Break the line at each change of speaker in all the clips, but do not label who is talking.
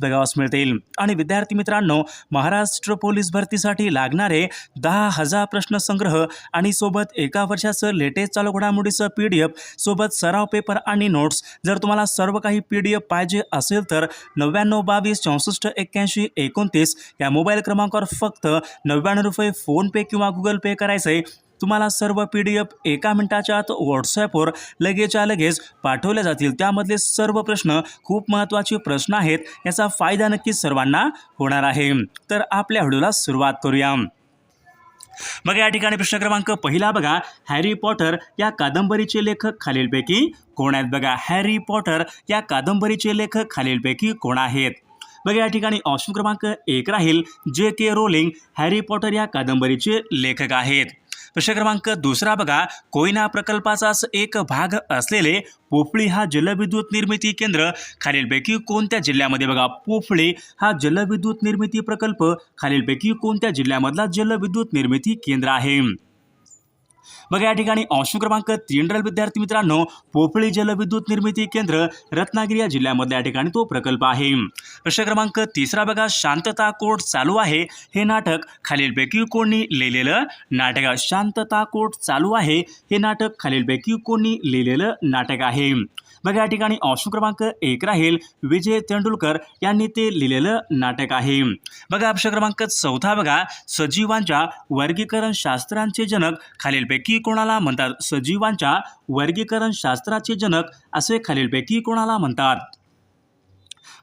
बघावास मिळतील. आणि विद्यार्थी मित्रांनो महाराष्ट्र पोलीस भरतीसाठी लागणारे दहा हजार प्रश्नसंग्रह आणि सोबत एका वर्षाचं लेटेस्ट चालू घडामोडीचं पी डी एफ सोबत सराव पेपर आणि नोट्स. जर तुम्हाला सर्व काही पी डी एफ पाहिजे असेल तर नव्याण्णव बावीस चौसष्ट एक्क्याऐंशी एकोणतीस या मोबाईल क्रमांकावर फक्त नव्याण्णव रुपये फोनपे किंवा गुगल पे करायचं आहे तुम्हाला सर्व पी डी एफ एका मिनिटाच्या आत व्हॉट्सॲपवर लगेचच्या लगेच पाठवले जातील. त्यामधले सर्व प्रश्न खूप महत्त्वाचे प्रश्न आहेत याचा फायदा नक्कीच सर्वांना होणार आहे. तर आपल्या व्हिडिओला सुरुवात करूया. मग या ठिकाणी प्रश्न क्रमांक पहिला बघा. हॅरी पॉटर या कादंबरीचे लेखक खालीलपैकी कोण आहेत बघा? हॅरी पॉटर या कादंबरीचे लेखक खालीलपैकी कोण आहेत? बघा या ठिकाणी ऑप्शन क्रमांक एक राहील. जे के रोलिंग हॅरी पॉटर या कादंबरीचे लेखक आहेत. प्रश्न क्रमांक दुसरा बघा. कोयना प्रकल्पाचाच एक भाग असलेले पोफळी हा जलविद्युत निर्मिती केंद्र खालीलपैकी कोणत्या जिल्ह्यामध्ये बघा? पोफळी हा जलविद्युत निर्मिती प्रकल्प खालीलपैकी कोणत्या जिल्ह्यामधला जलविद्युत निर्मिती केंद्र आहे? बघा या ठिकाणी ऑप्शन क्रमांक तीन राहील विद्यार्थी मित्रांनो पोफळी जलविद्युत निर्मिती केंद्र रत्नागिरी या जिल्ह्यामधल्या या ठिकाणी तो प्रकल्प आहे. प्रश्न क्रमांक तिसरा बघा शांतता कोर्ट चालू आहे. हे नाटक खालीलपैकी कोणी लिहिलेलं नाटक शांतता कोर्ट चालू आहे. हे नाटक खालीलपैकी कोणी लिहिलेलं नाटक आहे. बघा या ठिकाणी ऑप्शन क्रमांक एक राहील. विजय तेंडुलकर यांनी ते लिहिलेलं नाटक आहे. बघा ऑप्शन क्रमांक चौथा बघा. सजीवांच्या वर्गीकरण शास्त्रांचे जनक. खालीलपैकी कोणाला म्हणतात? सजीवांच्या वर्गीकरण शास्त्राचे जनक असे खालीलपैकी कोणाला म्हणतात?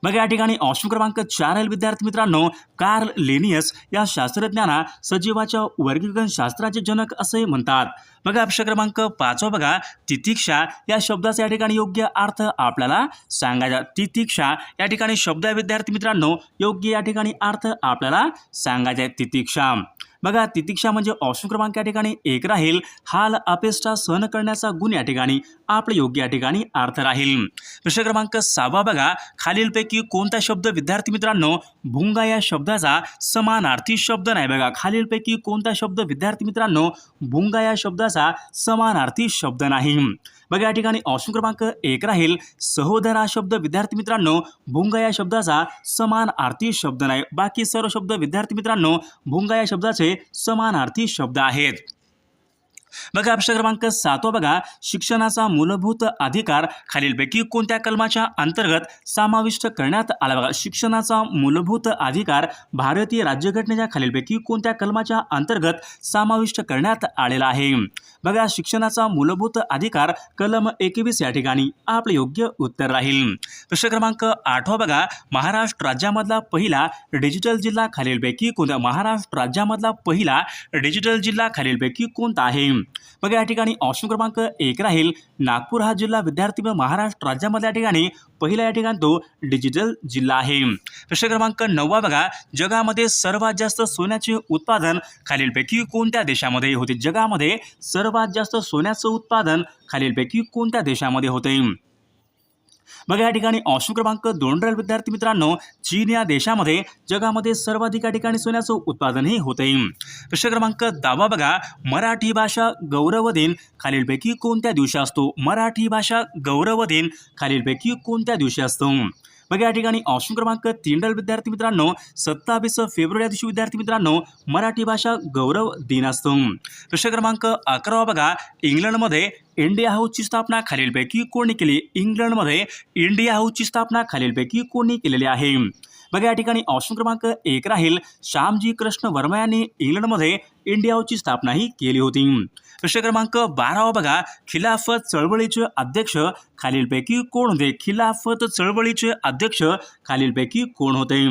मग या ठिकाणी ऑप्शन क्रमांक चार आहे विद्यार्थी मित्रांनो कार्ल लेनियस या शास्त्रज्ञांना सजीवाच्या वर्गीकरण शास्त्राचे जनक असे म्हणतात. मग ऑप्शन क्रमांक पाचवा बघा. तितिक्षा या शब्दाचा या ठिकाणी योग्य अर्थ आपल्याला सांगायचा. तितिक्षा या ठिकाणी शब्द आहे विद्यार्थी मित्रांनो योग्य या ठिकाणी अर्थ आपल्याला सांगायचा आहे. तितिक्षा. बघा तितिक्षा म्हणजे ऑप्शन क्रमांक या ठिकाणी एक राहील. हाल अपेष्टा सहन करण्याचा गुण या ठिकाणी आपले योग्य या ठिकाणी अर्थ राहील. प्रश्न क्रमांक सहावा बघा. खालीलपैकी कोणता शब्द विद्यार्थी मित्रांनो भुंगा या शब्दाचा समानार्थी शब्द नाही बघा. खालीलपैकी कोणता शब्द विद्यार्थी मित्रांनो भुंगा या शब्दाचा समानार्थी शब्द नाही. बघा या ठिकाणी ऑप्शन क्रमांक एक राहील. सहोदर हा शब्द विद्यार्थी मित्रांनो भुंगा या शब्दाचा समान समानार्थी शब्द नाही. बाकी सर्व शब्द विद्यार्थी मित्रांनो भुंगा या शब्दाचे समानार्थी शब्द आहेत. बघा ऑप्शन क्रमांक सातवा बघा. शिक्षणाचा मूलभूत अधिकार खालीलपैकी कोणत्या कलमाच्या अंतर्गत समाविष्ट करण्यात आला बघा? शिक्षणाचा मूलभूत अधिकार भारतीय राज्यघटनेच्या खालीलपैकी कोणत्या कलमाच्या अंतर्गत समाविष्ट करण्यात आलेला आहे? बघा शिक्षणाचा मूलभूत अधिकार कलम एकवीस या ठिकाणी आपले योग्य उत्तर राहील. प्रश्न क्रमांक आठवा बघा महाराष्ट्र राज्यामधला पहिला डिजिटल जिल्हा खालीलपैकी कोणता? महाराष्ट्र राज्यामधला पहिला डिजिटल जिल्हा खालीलपैकी कोणता आहे? बघा या ठिकाणी ऑप्शन क्रमांक एक राहील. नागपूर हा जिल्हा विद्यार्थी व महाराष्ट्र राज्यामधल्या ठिकाणी पहिला या ठिकाणी तो डिजिटल जिल्हा आहे. प्रश्न क्रमांक नववा बघा. जगामध्ये सर्वात जास्त सोन्याचे उत्पादन खालीलपैकी कोणत्या देशामध्ये होते? जगामध्ये सर्वात जास्त सोन्याचं उत्पादन खालीलपैकी कोणत्या देशामध्ये होते? बघा या ठिकाणी ऑप्शन क्रमांक दोन राहील विद्यार्थी मित्रांनो. चीन या देशामध्ये जगामध्ये सर्वाधिक या ठिकाणी सोन्याचं उत्पादनही होते प्रश्न क्रमांक दहावा बघा. मराठी भाषा गौरव दिन खालीलपैकी कोणत्या दिवशी असतो? मराठी भाषा गौरव दिन खालीलपैकी कोणत्या दिवशी असतो? बघा या ठिकाणी ऑप्शन क्रमांक तीन डल विद्यार्थी मित्रांनो सत्तावीस फेब्रुवारी दिवशी विद्यार्थी मित्रांनो मराठी भाषा गौरव दिन असतो. प्रश्न क्रमांक अकरावा बघा. इंग्लंडमध्ये इंडिया हाऊसची स्थापना खालीलपैकी कोणी केली? इंग्लंडमध्ये इंडिया हाऊसची स्थापना खालीलपैकी कोणी केलेली आहे? बघा या ठिकाणी ऑप्शन क्रमांक एक राहील. श्यामजी कृष्ण वर्मा यांनी इंग्लंडमध्ये इंडिया स्थापनाही केली होती. प्रश्न क्रमांक बारावा बघा. खिलाफत चळवळीचे अध्यक्ष खालीलपैकी कोण होते? खिलाफत चळवळीचे अध्यक्ष खालीलपैकी कोण होते?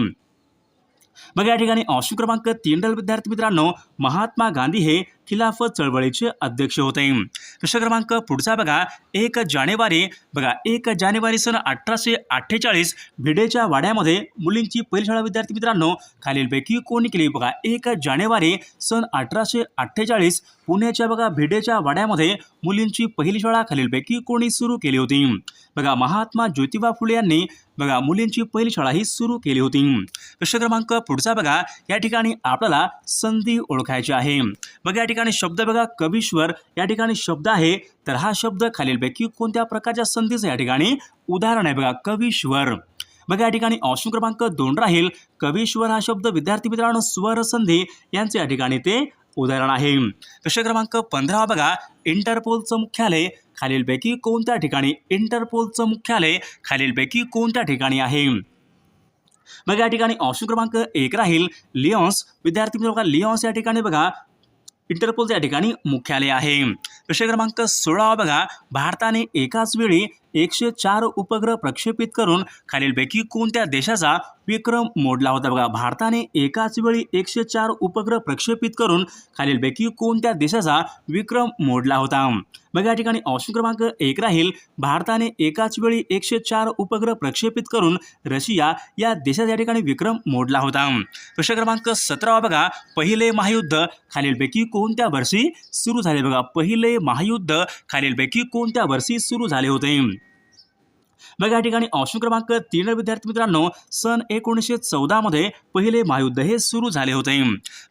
बघा या ठिकाणी ऑप्शन क्रमांक तीन विद्यार्थी मित्रांनो. महात्मा गांधी हे खिलाफत चळवळीचे अध्यक्ष होते. प्रश्न क्रमांक पुढचा बघा. एक जानेवारी बघा एक जानेवारी सन अठराशे अठ्ठेचाळीस भिडेच्या वाड्यामध्ये मुलींची पहिली शाळा विद्यार्थी मित्रांनो खालीलपैकी कोणी केली? बघा एक जानेवारी सन अठराशे अठ्ठेचाळीस पुण्याच्या बघा भिडेच्या वाड्यामध्ये मुलींची पहिली शाळा खालीलपैकी कोणी सुरू केली होती? बघा महात्मा ज्योतिबा फुले यांनी बघा मुलींची पहिली शाळा ही सुरू केली होती. प्रश्न क्रमांक पुढचा बघा. या ठिकाणी आपल्याला संधी ओळखायची आहे. बघा या ठिकाणी शब्द बघा कवीश्वर या ठिकाणी शब्द आहे. तर हा शब्द खालीलपैकी कोणत्या प्रकारच्या संधीचं या ठिकाणी उदाहरण आहे बघा कवीश्वर. बघा या ठिकाणी ऑप्शन क्रमांक दोन राहील. कवीश्वर हा शब्द विद्यार्थी मित्रांनो स्वर संधी यांचे या ठिकाणी ते उदाहरण आहे. प्रश्न क्रमांक पंधरा बघा इंटरपोलचं मुख्यालय खालीलपैकी कोणत्या ठिकाणी? इंटरपोलचं मुख्यालय खालीलपैकी कोणत्या ठिकाणी आहे? मग या ठिकाणी ऑप्शन क्रमांक एक राहील. लिओन्स विद्यार्थी मित्र बघा लिओन्स या ठिकाणी बघा इंटरपोलचं या ठिकाणी मुख्यालय आहे. प्रश्न क्रमांक सोळा बघा. भारताने एकाच वेळी एकशे चार उपग्रह प्रक्षेपित करून खालीलपैकी कोणत्या देशाचा विक्रम मोडला होता? बघा भारताने एकाच वेळी एकशे चार उपग्रह प्रक्षेपित करून खालीलपैकी कोणत्या देशाचा विक्रम मोडला होता? बघा या ठिकाणी ऑप्शन क्रमांक एक राहील. भारताने एकाच वेळी एकशे चार उपग्रह प्रक्षेपित करून रशिया या देशाचा या ठिकाणी विक्रम मोडला होता. प्रश्न क्रमांक सतरावा बघा. पहिले महायुद्ध खालीलपैकी कोणत्या वर्षी सुरू झाले? बघा पहिले महायुद्ध खालीलपैकी कोणत्या वर्षी सुरू झाले होते? मग या ठिकाणी ऑप्शन क्रमांक तीन विद्यार्थी मित्रांनो. सन एकोणीसशे चौदामध्ये पहिले महायुद्ध हे सुरू झाले होते.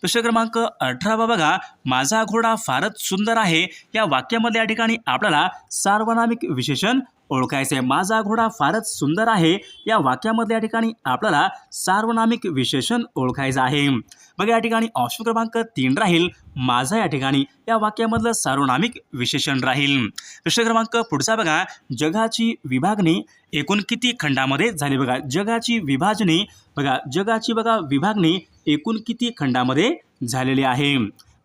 प्रश्न क्रमांक अठरावा बघा. माझा घोडा फारच सुंदर आहे. या वाक्यामध्ये या ठिकाणी आपल्याला सार्वनामिक विशेषण ओळखायचे. आहे माझा घोडा फारच सुंदर आहे. या वाक्यामध्ये या ठिकाणी आपल्याला सार्वनामिक विशेषण ओळखायचं आहे. मग या ठिकाणी ऑप्शन क्रमांक तीन राहील. माझा या ठिकाणी या वाक्यामधलं सार्वनामिक विशेषण राहील. प्रश्न क्रमांक पुढचा बघा. जगाची विभागणी एकूण किती खंडामध्ये झाली बघा? जगाची विभाजणी बघा जगाची बघा विभागणी एकूण किती खंडामध्ये झालेली आहे?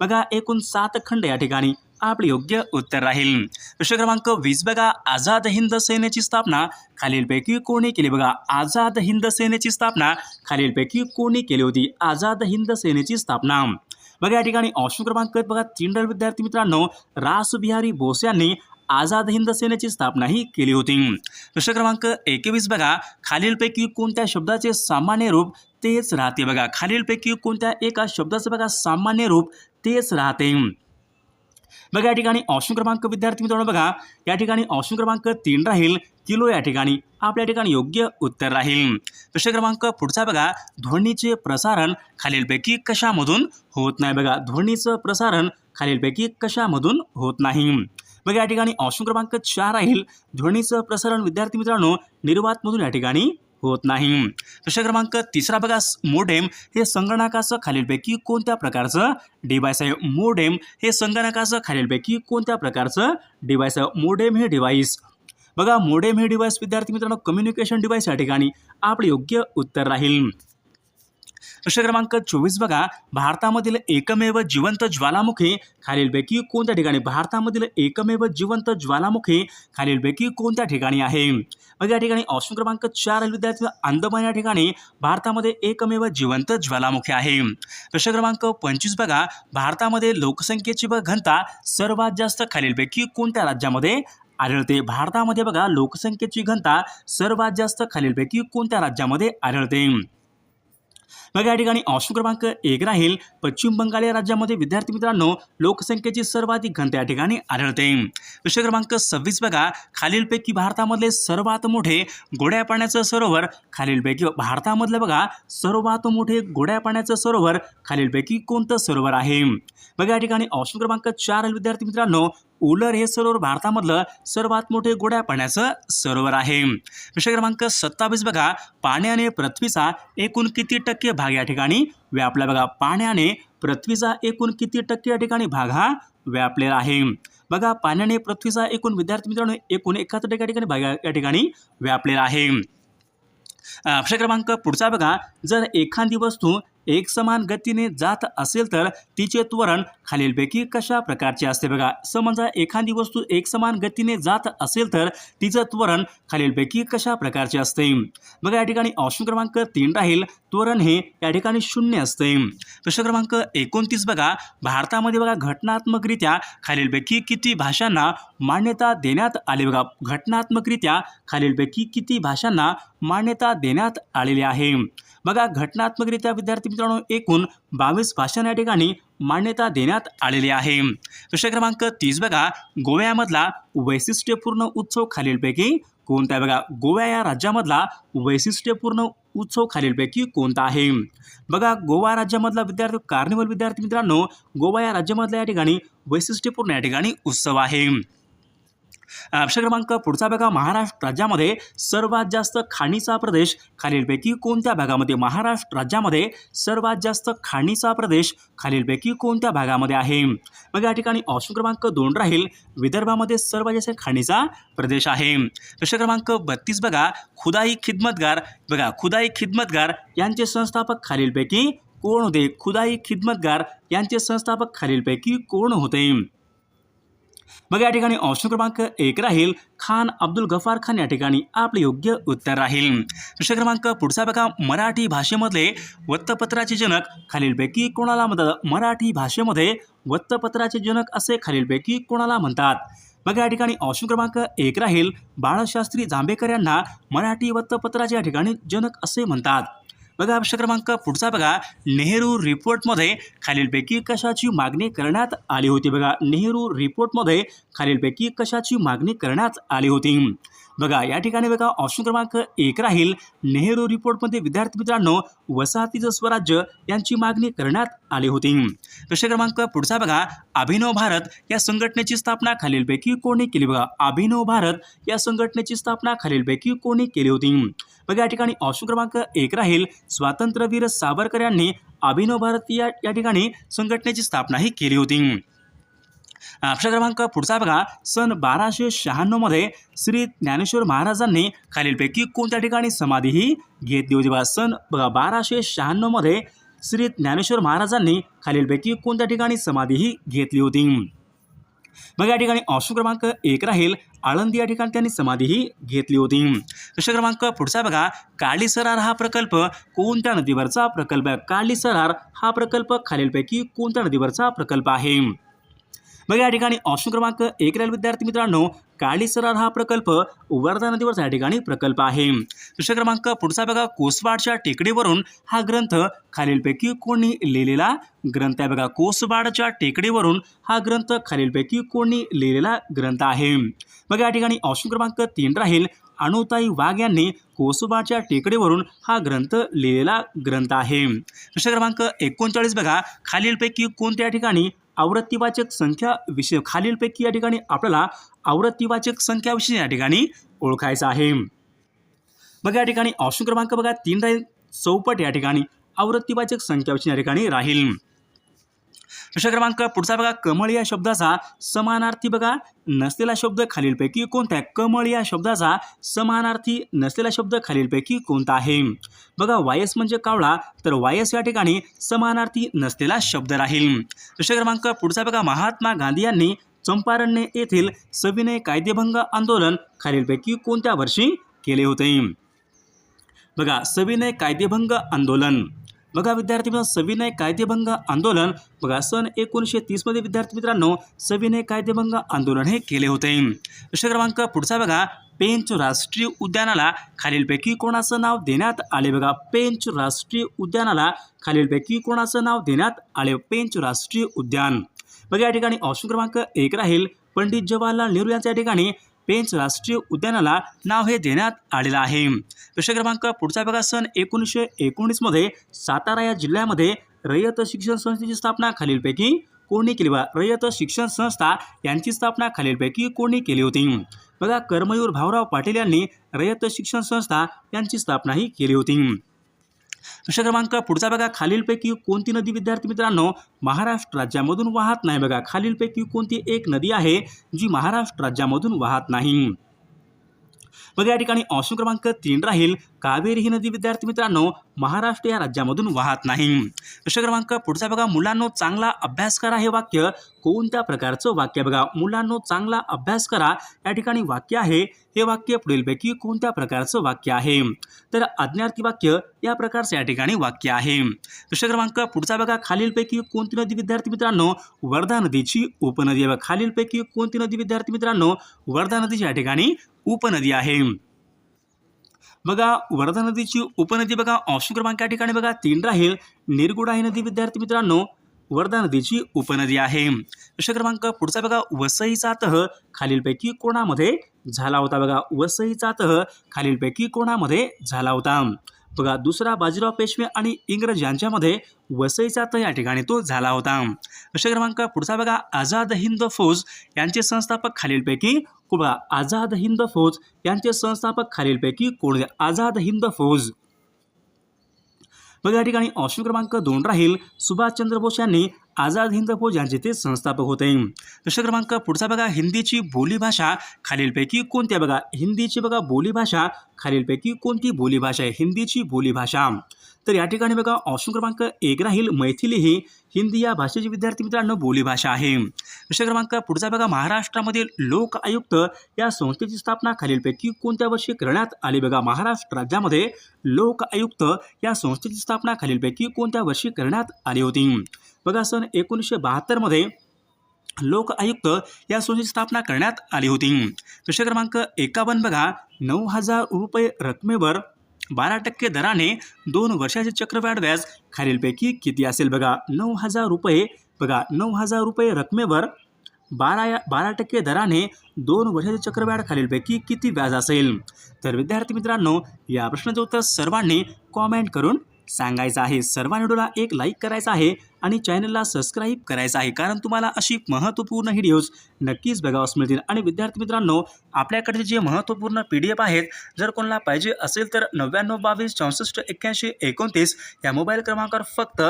बघा एकूण सात खंड या ठिकाणी आपले योग्य उत्तर राहील. प्रश्न क्रमांक वीस बघा. आझाद हिंद सेनेची स्थापना खालीलपैकी कोणी केली? बघा आझाद हिंद सेनेची स्थापना खालीलपैकी कोणी केली होती? आझाद हिंद सेनेची स्थापना. बघा या ठिकाणी ऑप्शन क्रमांक बघा तीन विद्यार्थी मित्रांनो रासबिहारी बोस यांनी आझाद हिंद सेनेची स्थापना ही केली होती. प्रश्न क्रमांक एकवीस बघा. खालीलपैकी कोणत्या शब्दाचे सामान्य रूप तेच राहते? बघा खालीलपैकी कोणत्या एका शब्दाचं बघा सामान्य रूप तेच राहते. मग या ठिकाणी ऑप्शन क्रमांक विद्यार्थी मित्रांनो बघा या ठिकाणी ऑप्शन क्रमांक तीन राहील किलो या ठिकाणी. आपल्या ठिकाणी योग्य उत्तर राहील. प्रश्न क्रमांक पुढचा बघा ध्वनीचे प्रसारण खालीलपैकी कशामधून होत नाही? बघा ध्वनीचं प्रसारण खालीलपैकी कशामधून होत नाही? मग या ठिकाणी ऑप्शन क्रमांक चार राहील ध्वनीचं प्रसारण विद्यार्थी मित्रांनो निर्वातमधून या ठिकाणी होत नाही. प्रश्न क्रमांक तिसरा बघा मोडेम हे संगणकाचं खालीलपैकी कोणत्या प्रकारचं डिव्हाइस आहे? मोडेम हे संगणकाचं खालीलपैकी कोणत्या प्रकारचं डिव्हाइस आहे? मोडेम हे डिव्हाइस बघा मोडेम हे डिव्हाइस विद्यार्थी मित्रांनो कम्युनिकेशन डिव्हाइस या ठिकाणी आपले योग्य उत्तर राहील. प्रश्न क्रमांक चोवीस बघा. भारतामधील एकमेव जिवंत ज्वालामुखी खालीलपैकी कोणत्या ठिकाणी? भारतामधील एकमेव जिवंत ज्वालामुखी खालीलपैकी कोणत्या ठिकाणी आहे? मग या ठिकाणी ऑप्शन क्रमांक चार विद्यार्थी अंदमान या ठिकाणी भारतामध्ये एकमेव जिवंत ज्वालामुखी आहे. प्रश्न क्रमांक पंचवीस बघा. भारतामध्ये लोकसंख्येची बघ घनता सर्वात जास्त खालीलपैकी कोणत्या राज्यामध्ये आढळते? भारतामध्ये बघा लोकसंख्येची घनता सर्वात जास्त खालीलपैकी कोणत्या राज्यामध्ये आढळते? मग या ठिकाणी ऑप्शन क्रमांक एक राहील. पश्चिम बंगाल या राज्यामध्ये विद्यार्थी मित्रांनो लोकसंख्येची सर्वाधिक घनता या ठिकाणी आढळते. विषय क्रमांक सव्वीस बघा. खालीलपैकी भारतामधले सर्वात मोठे गोड्या पाण्याचं सरोवर खालीलपैकी भारतामधलं बघा. सर्वात मोठे गोड्या पाण्याचं सरोवर खालीलपैकी कोणतं सरोवर आहे? बघा या ठिकाणी ऑप्शन क्रमांक चार विद्यार्थी मित्रांनो. उलर हे सरोवर भारतामधलं सर्वात मोठे गोड्या पाण्याचं सरोवर आहे. विषय क्रमांक सत्तावीस बघा पाण्याने पृथ्वीचा एकूण किती टक्के भाग या ठिकाणी व्यापला बघा. पाण्याने पृथ्वीचा एकूण किती टक्के या ठिकाणी भाग हा व्यापलेला आहे. बघा पाण्याने पृथ्वीचा एकूण विद्यार्थी मित्रांनो एकूण एकाहत्तर टक्के या ठिकाणी भाग या ठिकाणी व्यापलेला आहे. अक्षय क्रमांक पुढचा बघा जर एखादी वस्तू एकसमान गतीने जात असेल तर तिचे त्वरण खालीलपैकी कशा प्रकारचे असते बघा. समजा एखादी वस्तू एकसमान गतीने जात असेल तर तिचं त्वरण खालीलपैकी कशा प्रकारचे असते? बघा या ठिकाणी ऑप्शन क्रमांक तीन राहील. त्वरण हे या ठिकाणी शून्य असते. प्रश्न क्रमांक एकोणतीस बघा. भारतामध्ये बघा घटनात्मकरित्या खालीलपैकी किती भाषांना मान्यता देण्यात आली बघा. घटनात्मकरित्या खालीलपैकी किती भाषांना मान्यता देण्यात आलेली आहे? बघा घटनात्मकरित्या विद्यार्थी मित्रांनो एकूण बावीस भाषांना या ठिकाणी मान्यता देण्यात आलेली आहे. प्रश्न क्रमांक तीस बघा. गोव्यामधला वैशिष्ट्यपूर्ण उत्सव खालीलपैकी कोणता आहे? बघा गोवा या राज्यामधला वैशिष्ट्यपूर्ण उत्सव खालीलपैकी कोणता आहे? बघा गोवा राज्यामधला विद्यार्थी कार्निवल विद्यार्थी मित्रांनो गोवा या राज्यामधल्या या ठिकाणी वैशिष्ट्यपूर्ण या ठिकाणी उत्सव आहे. प्रश्न क्रमांक पुढचा बघा. महाराष्ट्र राज्यामध्ये सर्वात जास्त खाणीचा प्रदेश खालीलपैकी कोणत्या भागामध्ये? महाराष्ट्र राज्यामध्ये सर्वात जास्त खाणीचा प्रदेश खालीलपैकी कोणत्या भागामध्ये आहे? मग या ठिकाणी ऑप्शन क्रमांक दोन राहील. विदर्भामध्ये सर्वात जास्त खाणीचा प्रदेश आहे. प्रश्न क्रमांक बत्तीस बघा. खुदाई खिदमतगार. बघा खुदाई खिदमतगार यांचे संस्थापक खालीलपैकी कोण होते? खुदाई खिदमतगार यांचे संस्थापक खालीलपैकी कोण होते? मग या ठिकाणी ऑप्शन क्रमांक एक राहील. खान अब्दुल गफार खान या ठिकाणी आपले योग्य उत्तर राहील. प्रश्न क्रमांक पुढचा बघा. मराठी भाषेमधले वृत्तपत्राचे जनक खालीलपैकी कोणाला म्हणतात मराठी भाषेमध्ये वृत्तपत्राचे जनक असे खालीलपैकी कोणाला म्हणतात? बघा या ठिकाणी ऑप्शन क्रमांक एक राहील. बाळशास्त्री जांभेकर यांना मराठी वृत्तपत्राचे या ठिकाणी जनक असे म्हणतात. बघा प्रश्न क्रमांक पुढचा बघा. नेहरू रिपोर्टमध्ये खालीलपैकी कशाची मागणी करण्यात आली होती? बघा नेहरू रिपोर्टमध्ये खालीलपैकी कशाची मागणी करण्यात आली होती? बघा या ठिकाणी बघा ऑप्शन क्रमांक एक राहील. नेहरू रिपोर्टमध्ये विद्यार्थी मित्रांनो वसाहतीचं स्वराज्य यांची मागणी करण्यात आली होती. प्रश्न क्रमांक पुढचा बघा अभिनव भारत या संघटनेची स्थापना खालीलपैकी कोणी केली? बघा अभिनव भारत या संघटनेची स्थापना खालीलपैकी कोणी केली होती? बघा या ठिकाणी ऑप्शन क्रमांक एक राहील. स्वातंत्र्यवीर सावरकर यांनी अभिनव भारत या या ठिकाणी संघटनेची स्थापनाही केली होती. अक्षर क्रमांक पुढचा बघा. सन बाराशे शहाण्णवमध्ये श्री ज्ञानेश्वर महाराजांनी खालीलपैकी कोणत्या ठिकाणी समाधीही घेतली होती बघा? सन बघा बाराशे शहाण्णवमध्ये श्री ज्ञानेश्वर महाराजांनी खालीलपैकी कोणत्या ठिकाणी समाधीही घेतली होती? मग या ठिकाणी ऑप्शन क्रमांक एक राहील. आळंदी या ठिकाणी त्यांनी समाधीही घेतली होती. प्रश्न क्रमांक पुढचा बघा. काळी सरार हा प्रकल्प कोणत्या नदीवरचा प्रकल्प आहे? काळी सरार हा प्रकल्प खालीलपैकी कोणत्या नदीवरचा प्रकल्प आहे? मग या ठिकाणी ऑप्शन क्रमांक एक राहील विद्यार्थी मित्रांनो. काळी सरार हा प्रकल्प वर्धा नदीवरचा या ठिकाणी प्रकल्प आहे. प्रश्न क्रमांक पुढचा बघा कोसबाडच्या टेकडीवरून हा ग्रंथ खालीलपैकी कोणी लिहिलेला? ग्रंथ आहे बघा कोसबाडच्या टेकडीवरून हा ग्रंथ खालीलपैकी कोणी लिहिलेला ग्रंथ आहे. मग या ठिकाणी ऑप्शन क्रमांक तीन राहील. अनुताई वाघ यांनी कोसोबाच्या टेकडीवरून हा ग्रंथ लिहिलेला ग्रंथ आहे. प्रश्न क्रमांक एकोणचाळीस बघा खालीलपैकी कोणत्या ठिकाणी आवृत्तीवाचक संख्या विषय खालीलपैकी या ठिकाणी आपल्याला आवृत्तीवाचक संख्या विषय या ठिकाणी ओळखायचं आहे. मग या ठिकाणी ऑप्शन क्रमांक बघा तीन राहील. चौपट या ठिकाणी आवृत्तीवाचक संख्या विषय या ठिकाणी राहील. प्रश्न क्रमांक पुढचा बघा कमळ या शब्दाचा समानार्थी बघा नसलेला शब्द खालीलपैकी कोणता आहे? कमळ या शब्दाचा समानार्थी नसलेला शब्द खालीलपैकी कोणता आहे? बघा वायस म्हणजे कावळा तर वायस या ठिकाणी समानार्थी नसलेला शब्द राहील. प्रश्न क्रमांक पुढचा बघा महात्मा गांधी यांनी चंपारण्य येथील सविनय कायदेभंग आंदोलन खालीलपैकी कोणत्या वर्षी केले होते? बघा सविनय कायदेभंग आंदोलन. बघा विद्यार्थी मित्रांनो सविनय कायदेभंग आंदोलन. बघा सन एकोणीसशे तीसमध्ये विद्यार्थी मित्रांनो सविनय कायदेभंग आंदोलन हे केले होते. प्रश्न क्रमांक पुढचा बघा. पेंच राष्ट्रीय उद्यानाला खालीलपैकी कोणाचं नाव देण्यात आले? बघा पेंच राष्ट्रीय उद्यानाला खालीलपैकी कोणाचं नाव देण्यात आले? पेंच राष्ट्रीय उद्यान. बघा या ठिकाणी ऑप्शन क्रमांक एक राहील. पंडित जवाहरलाल नेहरू यांच्या या ठिकाणी पेंच राष्ट्रीय उद्यानाला नाव हे देण्यात आलेलं आहे. प्रश्न क्रमांक पुढचा बघा सन एकोणीसशे एकोणीसमध्ये सातारा या जिल्ह्यामध्ये रयत शिक्षण संस्थेची स्थापना खालीलपैकी कोणी केली? बा रयत शिक्षण संस्था यांची स्थापना खालीलपैकी कोणी केली होती? बघा कर्मयूर भाऊराव पाटील यांनी रयत शिक्षण संस्था यांची स्थापनाही केली होती. प्रश्न क्रमांक पुढचा बघा. खालीलपैकी कोणती नदी विद्यार्थी मित्रांनो महाराष्ट्र राज्यामधून वाहत नाही बघा. खालीलपैकी कोणती एक नदी आहे जी महाराष्ट्र राज्यामधून वाहत नाही? मग या ठिकाणी ऑप्शन क्रमांक तीन राहील. कावेरी ही नदी विद्यार्थी मित्रांनो महाराष्ट्र या राज्यामधून वाहत नाही. प्रश्न क्रमांक पुढचा बघा मुलांनो चांगला अभ्यास करा हे वाक्य. कोणत्या प्रकारचं वाक्य? बघा मुलांनो चांगला अभ्यास करा या ठिकाणी वाक्य आहे. हे वाक्य पुढीलपैकी कोणत्या प्रकारचं वाक्य आहे? तर अज्ञार्थी वाक्य या प्रकारचं या ठिकाणी वाक्य आहे. प्रश्न क्रमांक पुढचा बघा खालीलपैकी कोणती नदी? विद्यार्थी मित्रांनो वर्धा नदीची उपनदी आहे. बघा खालीलपैकी कोणती नदी? विद्यार्थी मित्रांनो वर्धा नदीची या ठिकाणी उपनदी आहे. बघा वर्धा नदीची उपनदी बघा ऑप्शन क्रमांक या ठिकाणी बघा तीन राहील. निरगुडा ही नदी विद्यार्थी मित्रांनो वर्धा नदीची उपनदी आहे. प्रश्न क्रमांक पुढचा बघा वसईचा तह खालीलपैकी कोणामध्ये झाला होता? बघा वसईचा तह खालीलपैकी कोणामध्ये झाला होता? बघा दुसरा बाजीराव पेशवे आणि इंग्रज यांच्यामध्ये वसईचा तर या ठिकाणी तो झाला होता. प्रश्न क्रमांक पुढचा बघा आझाद हिंद फौज यांचे संस्थापक खालीलपैकी बघा आझाद हिंद फौज यांचे संस्थापक खालीलपैकी कोण आझाद हिंद फौज. बघा या ठिकाणी ऑप्शन क्रमांक दोन राहील सुभाषचंद्र बोस यांनी आझाद हिंद फौज यांचे ते संस्थापक होते. प्रश्न क्रमांक पुढचा बघा. हिंदीची बोलीभाषा खालीलपैकी कोणत्या बघा? हिंदीची बघा बोलीभाषा खालीलपैकी कोणती बोलीभाषा आहे? हिंदीची बोलीभाषा तर या ठिकाणी बघा ऑप्शन क्रमांक एक राहील मैथिली ही. हिंदी या भाषेची विद्यार्थी मित्रांनो बोलीभाषा आहे. प्रश्न क्रमांक पुढचा बघा महाराष्ट्रामधील लोक आयुक्त या संस्थेची स्थापना खालीलपैकी कोणत्या वर्षी करण्यात आली? बघा महाराष्ट्र राज्यामध्ये लोक आयुक्त या संस्थेची स्थापना खालीलपैकी कोणत्या वर्षी करण्यात आली होती? बघा सन एकोणीसशे बहात्तरमध्ये लोक आयुक्त या संस्थेची स्थापना करण्यात आली होती. प्रश्न क्रमांक एकावन्न बघा नऊ हजार रुपये रकमेवर बारा टक्के दराने दोन वर्षाचे चक्रवाढ व्याज खालीलपैकी किती असेल बघा? नऊ हजार रुपये. बघा नऊ हजार रुपये रकमेवर बारा या बारा टक्के दराने दोन वर्षाचे चक्रवाढ खालीलपैकी किती व्याज असेल? तर विद्यार्थी मित्रांनो या प्रश्नाचं उत्तर सर्वांनी कॉमेंट करून सांगायचं आहे. सर्व व्हिडिओला एक लाईक करायचा आहे आणि चॅनलला सबस्क्राईब करायचं आहे. कारण तुम्हाला अशी महत्त्वपूर्ण व्हिडिओज नक्कीच बघावंस मिळतील. आणि विद्यार्थी मित्रांनो आपल्याकडे जे महत्त्वपूर्ण पी डी एफ आहेत जर कोणाला पाहिजे असेल तर नव्याण्णव बावीस चौसष्ट एक्क्याऐंशी एकोणतीस या मोबाईल क्रमांकावर फक्त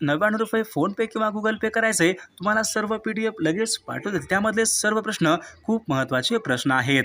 नव्याण्णव रुपये फोनपे किंवा गुगल पे करायचे तुम्हाला सर्व पी डी एफ लगेच पाठवतील. त्यामधले सर्व प्रश्न खूप महत्त्वाचे प्रश्न आहेत.